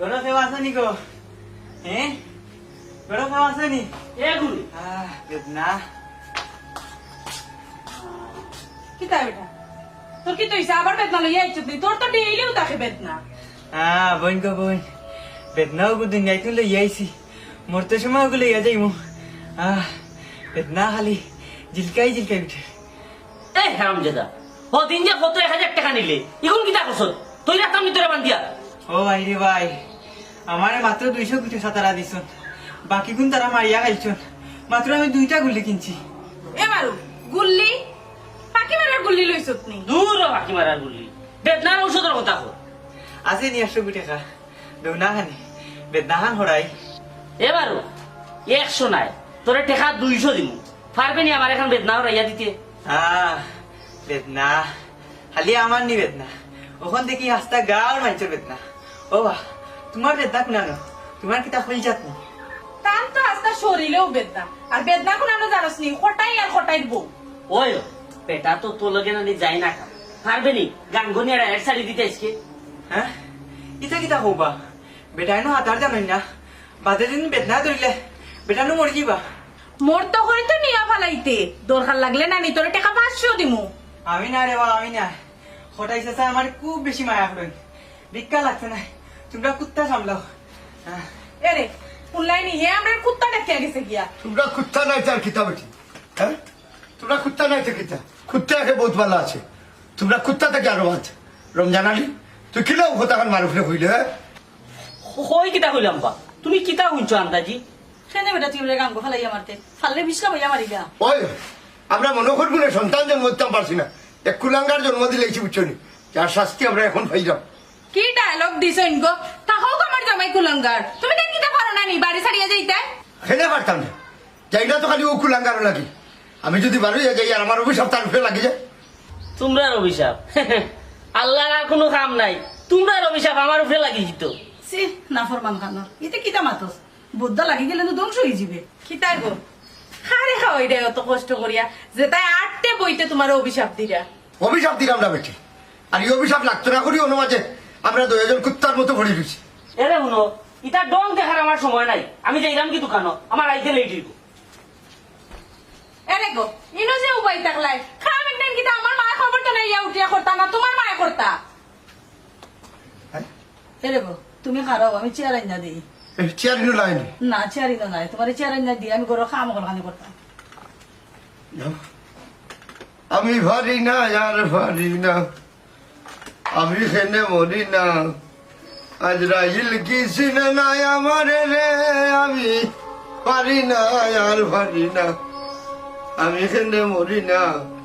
ঘৰত সেৱা আছে নি গো। হে? ঘৰত সেৱা আছে নি এ গুলি আহ বেদনা কিতা বেটা? তোর কি তুই আবার বেদনা লইয়া আইছত নি? তোর তো ডেইলিও তাকে বেদনা। আহ বোন গো বোন। বেদনাও গো দুনিয়াইতো লই আইছি। মরতে সময় ওগুলো লইয়া যাইমু। আহ বেদনা খালি জিলকাই জিলকাই উঠে। এ হারাম জেদা দিন যে কত এক হাজার টাকা নিলে এখন কিতা করছ তুই রাখতাম নি তোরা বান্ধিয়া। ও ভাই ভাই আমারে মাত্র দুইশো কোটি সাতারা দিছন। বাকি কোন তারা মারিয়া খাইছন মাত্র আমি দুইটা গুলি কিনছি। এবারও গুল্লি? পাখি মারার গুল্লি লইছত নি? দূর বাকি মারার গুলি বেদনার ঔষধের কথা কর আছে নি একশো কোটি টাকা দৌনা খানি। বেদনা খান হরাই এবারও একশো নাই। তোরে টেকা দুইশো দিমু। পারবে নি আমার এখন বেদনা রাইয়া দিতে? আহ বেদনা। খালি আমার নি বেদনা। ওখান দেখি হাসতা গাঁর মানুষের বেদনা। ও বা তোমার বেদনা কোনানো তোমার কিতা হইল নি? তান তো আস্তা শরীরেও বেদনা। আর বেদনা কোন আমরা জানোস নি? খটাই আর খটাই বউ। ওই বেটা তো তোর লগে না যাই না খা পারবে নি? গাঙ্গনি আর এক শাড়ি দিতে আজকে হ্যাঁ? ইটা কিতা হবা? বেটাই নো হাতার জানাই না। বাদে দিন বেদনা ধরিলে বেটানো মরি যাবা মোর তো করে তো নিয়া ফালাইতে। দরকার লাগলে না নি তোরে টাকা পাঁচশো দিমু। আমি না রে বা আমি না। হঠাই চাচা আমার খুব বেশি মায়া করেন ভিক্ষা লাগছে না। তোমরা কুত্তা সামলাও। এরে শুনলাই নি হে আমরা কুত্তা ডাকিয়া গেছে গিয়া। তোমরা কুত্তা নাই তার কিতা বেটি? হ্যাঁ? তোমরা কুত্তা নাই তো কিতা? কুত্তা একে বহুত ভালো আছে। তোমরা কুত্তা থেকে আরও আছে। রমজান আলী তুই কিলো হতাখান মারুফলে হইলে হ্যাঁ? হই কিতা হইলাম বা তুমি কিতা শুনছো আন্দাজি? সেনে বেটা তুই গান গো ফালাইয়া মারতে ফাললে বিষ্কা বইয়া মারিলা ওই আমরা মনে করব না সন্তান জন্ম দিতাম পারছি না। এক কুলাঙ্গার জন্ম দিলেছি বুঝছ নি যার শাস্তি আমরা এখন পাইলাম। কি ডায়লগ দিছেন গো তাহাও আমার জামাই কুলঙ্গার তুমি দেন কিতা পারো না নি বাড়ি ছাড়িয়া যাইতে? খেলে পারতাম না যাই না তো খালি ও কুলাঙ্গার লাগি। আমি যদি বারোই যাই আর আমার অভিশাপ তার উপরে লাগি যায়। তোমরার অভিশাপ? আল্লাহর আর কোনো কাম নাই। তোমরার অভিশাপ আমার উপরে লাগি যেত সি না ফরমান খানোর ইতে কিতা মাতস বুদ্ধ লাগি গেলে তো ধ্বংস হয়ে যাবে কিতা গো? খারে খাওয়াই দেয় অত কষ্ট করিয়া। যে তাই আটটে বইতে তোমার অভিশাপ দিরা অভিশাপ দিলাম না বেটি। আর এই অভিশাপ লাগতো না করি অন্য মাঝে আমরা দুজন কুত্তার মতো ভরে দিচ্ছি এরে শুনো ইটা ডং দেখার আমার সময় নাই। আমি যাইলাম কি দোকানো আমার আইতে লেট হইব। এরে গো ইনো যে উপায় থাকলাই খাম একদিন কিতা আমার মা খবর তো নাই ইয়া উঠিয়া করতা না তোমার মায়ে করতা এরে গো তুমি খারাও আমি চেয়ার আইনা দিই। চেয়ার নিউ লাইনি না? চেয়ার ইনো নাই তোমার চেয়ার আইনা দিই আমি গরো খাম খানি করতাম আমি পারি না আর পারি না। আমি সেনে মরি না। আজরাইল কি না, নাই আমারে রে। আমি পারি না, আর পারি না। আমি সেনে মরি না।